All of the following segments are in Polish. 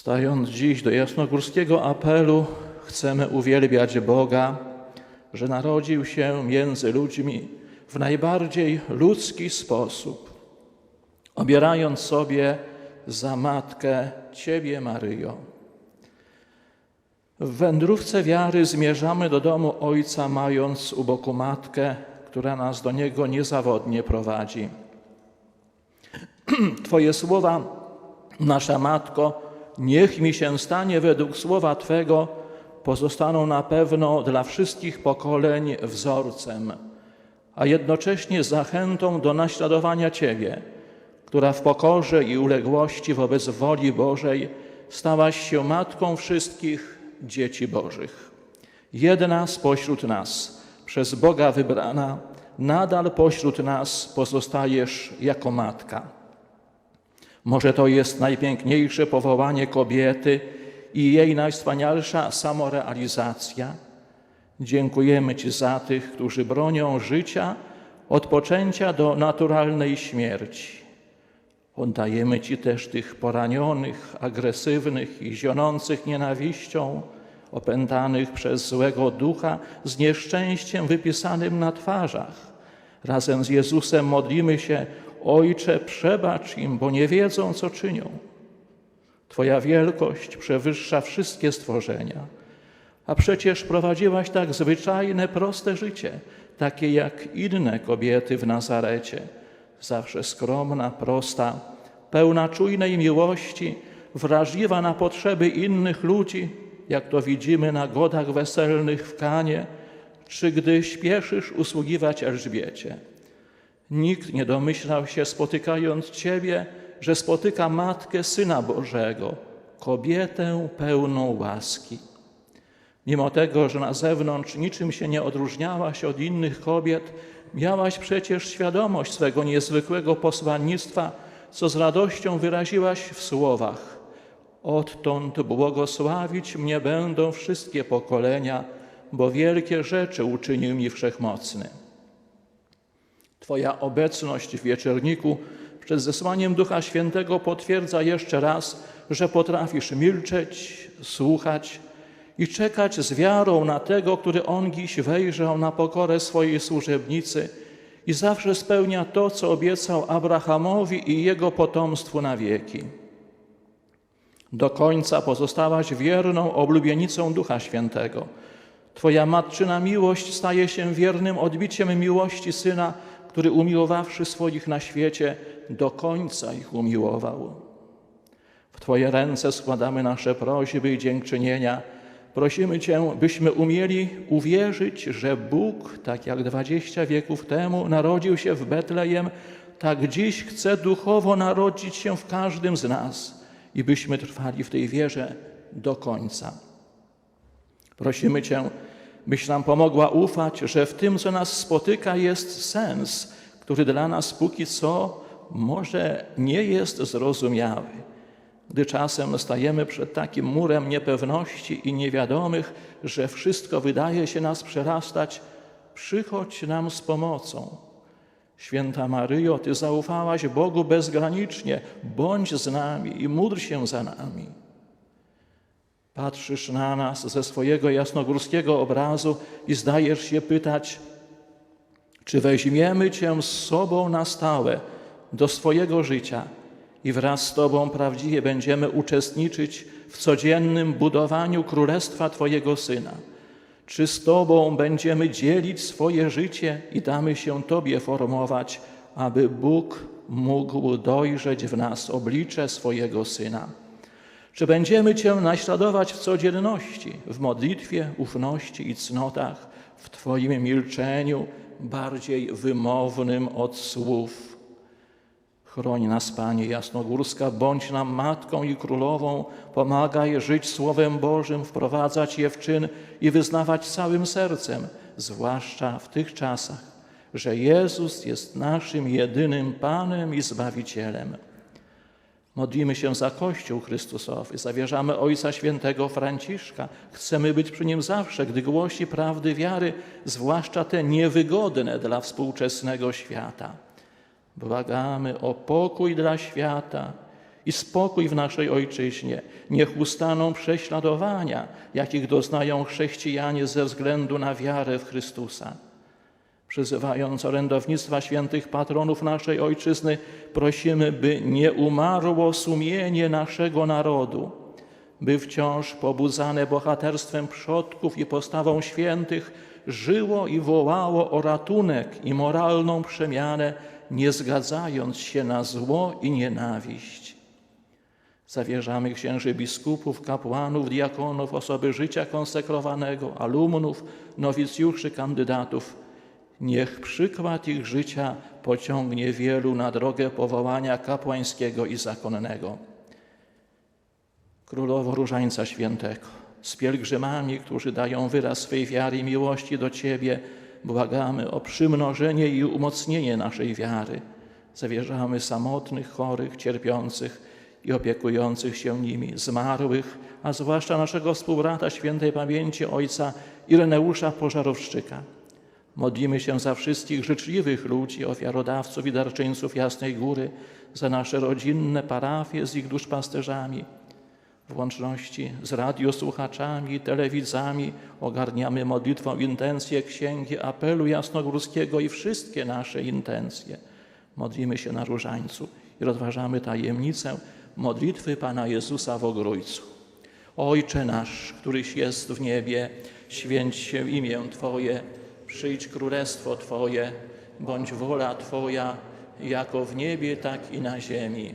Stając dziś do jasnogórskiego apelu, chcemy uwielbiać Boga, że narodził się między ludźmi w najbardziej ludzki sposób, obierając sobie za matkę Ciebie, Maryjo. W wędrówce wiary zmierzamy do domu Ojca, mając u boku matkę, która nas do Niego niezawodnie prowadzi. Twoje słowa, nasza Matko, niech mi się stanie według słowa Twego, pozostaną na pewno dla wszystkich pokoleń wzorcem, a jednocześnie zachętą do naśladowania Ciebie, która w pokorze i uległości wobec woli Bożej stałaś się Matką wszystkich dzieci Bożych. Jedna spośród nas, przez Boga wybrana, nadal pośród nas pozostajesz jako Matka. Może to jest najpiękniejsze powołanie kobiety i jej najwspanialsza samorealizacja. Dziękujemy Ci za tych, którzy bronią życia od poczęcia do naturalnej śmierci. Oddajemy Ci też tych poranionych, agresywnych i zionących nienawiścią, opętanych przez złego ducha z nieszczęściem wypisanym na twarzach. Razem z Jezusem modlimy się, Ojcze, przebacz im, bo nie wiedzą, co czynią. Twoja wielkość przewyższa wszystkie stworzenia. A przecież prowadziłaś tak zwyczajne, proste życie, takie jak inne kobiety w Nazarecie. zawsze skromna, prosta, pełna czujnej miłości, wrażliwa na potrzeby innych ludzi, jak to widzimy na godach weselnych w Kanie, czy gdy śpieszysz usługiwać Elżbiecie. Nikt nie domyślał się, spotykając Ciebie, że spotyka Matkę Syna Bożego, kobietę pełną łaski. Mimo tego, że na zewnątrz niczym się nie odróżniałaś od innych kobiet, miałaś przecież świadomość swego niezwykłego posłannictwa, co z radością wyraziłaś w słowach: Odtąd błogosławić mnie będą wszystkie pokolenia, bo wielkie rzeczy uczynił mi wszechmocny. Twoja obecność w wieczorniku przed zesłaniem Ducha Świętego potwierdza jeszcze raz, że potrafisz milczeć, słuchać i czekać z wiarą na tego, który on dziś wejrzał na pokorę swojej służebnicy i zawsze spełnia to, co obiecał Abrahamowi i jego potomstwu na wieki. Do końca pozostałaś wierną oblubienicą Ducha Świętego. Twoja matczyna miłość staje się wiernym odbiciem miłości Syna, który umiłowawszy swoich na świecie, do końca ich umiłował. W Twoje ręce składamy nasze prośby i dziękczynienia. Prosimy Cię, byśmy umieli uwierzyć, że Bóg, tak jak dwadzieścia wieków temu narodził się w Betlejem, tak dziś chce duchowo narodzić się w każdym z nas i byśmy trwali w tej wierze do końca. Prosimy Cię, byś nam pomogła ufać, że w tym, co nas spotyka, jest sens, który dla nas póki co może nie jest zrozumiały. Gdy czasem stajemy przed takim murem niepewności i niewiadomych, że wszystko wydaje się nas przerastać, przychodź nam z pomocą. Święta Maryjo, Ty zaufałaś Bogu bezgranicznie, bądź z nami i módl się za nami. Patrzysz na nas ze swojego jasnogórskiego obrazu i zdajesz się pytać, czy weźmiemy Cię z sobą na stałe do swojego życia i wraz z Tobą prawdziwie będziemy uczestniczyć w codziennym budowaniu Królestwa Twojego Syna. Czy z Tobą będziemy dzielić swoje życie i damy się Tobie formować, aby Bóg mógł dojrzeć w nas oblicze swojego Syna? Czy będziemy Cię naśladować w codzienności, w modlitwie, ufności i cnotach, w Twoim milczeniu, bardziej wymownym od słów? Chroń nas, Panie Jasnogórska, bądź nam Matką i Królową, pomagaj żyć Słowem Bożym, wprowadzać je w czyn i wyznawać całym sercem, zwłaszcza w tych czasach, że Jezus jest naszym jedynym Panem i Zbawicielem. Modlimy się za Kościół Chrystusowy, zawierzamy Ojca Świętego Franciszka. Chcemy być przy Nim zawsze, gdy głosi prawdy wiary, zwłaszcza te niewygodne dla współczesnego świata. Błagamy o pokój dla świata i spokój w naszej Ojczyźnie. Niech ustaną prześladowania, jakich doznają chrześcijanie ze względu na wiarę w Chrystusa. Przyzywając orędownictwa świętych patronów naszej Ojczyzny, prosimy, by nie umarło sumienie naszego narodu, by wciąż pobudzane bohaterstwem przodków i postawą świętych żyło i wołało o ratunek i moralną przemianę, nie zgadzając się na zło i nienawiść. Zawierzamy księży biskupów, kapłanów, diakonów, osoby życia konsekrowanego, alumnów, nowicjuszy, kandydatów. Niech przykład ich życia pociągnie wielu na drogę powołania kapłańskiego i zakonnego. Królowo Różańca Świętego, z pielgrzymami, którzy dają wyraz swej wiary i miłości do Ciebie, błagamy o przymnożenie i umocnienie naszej wiary. Zawierzamy samotnych, chorych, cierpiących i opiekujących się nimi, zmarłych, a zwłaszcza naszego współbrata świętej pamięci ojca Ireneusza Pożarowszczyka. Modlimy się za wszystkich życzliwych ludzi, ofiarodawców i darczyńców Jasnej Góry, za nasze rodzinne parafie z ich duszpasterzami. W łączności z radiosłuchaczami i telewidzami ogarniamy modlitwą intencje Księgi Apelu Jasnogórskiego i wszystkie nasze intencje. Modlimy się na różańcu i rozważamy tajemnicę modlitwy Pana Jezusa w Ogrójcu. Ojcze nasz, któryś jest w niebie, święć się imię Twoje, przyjdź królestwo Twoje, bądź wola Twoja, jako w niebie, tak i na ziemi.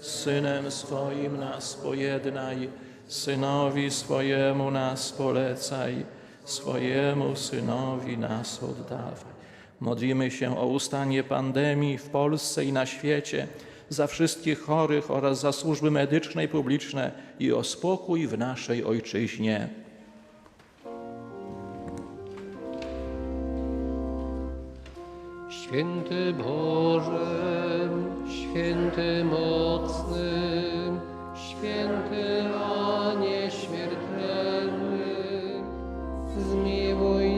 Synem swoim nas pojednaj, Synowi swojemu nas polecaj, swojemu Synowi nas oddawaj. Modlimy się o ustanie pandemii w Polsce i na świecie, za wszystkich chorych oraz za służby medyczne i publiczne i o spokój w naszej Ojczyźnie. Święty Boże, święty mocny, święty a nieśmiertelny, zmiłuj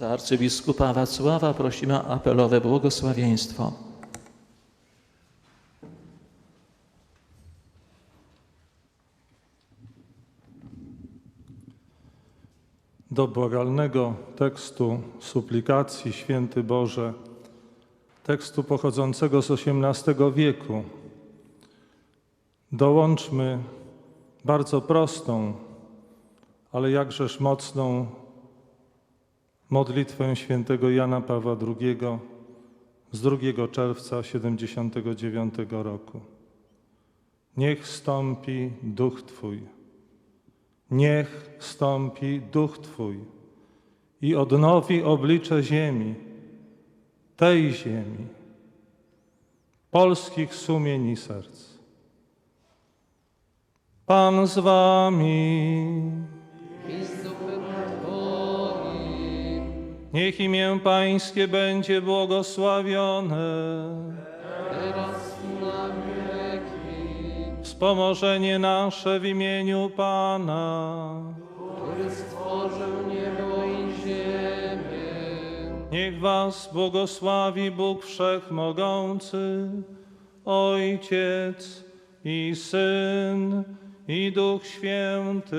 Za arcybiskupa Wacława prosimy apelowe błogosławieństwo. Do błagalnego tekstu suplikacji Święty Boże, tekstu pochodzącego z XVIII wieku, dołączmy bardzo prostą, ale jakżeż mocną modlitwę świętego Jana Pawła II z 2 czerwca 79 roku. Niech stąpi duch Twój. Niech stąpi duch Twój i odnowi oblicze ziemi, tej ziemi, polskich sumień i serc. Pan z Wami, niech imię Pańskie będzie błogosławione. teraz i na wieki, Wspomożenie nasze w imieniu Pana. który stworzył niebo i ziemię. Niech Was błogosławi Bóg Wszechmogący, Ojciec i Syn i Duch Święty.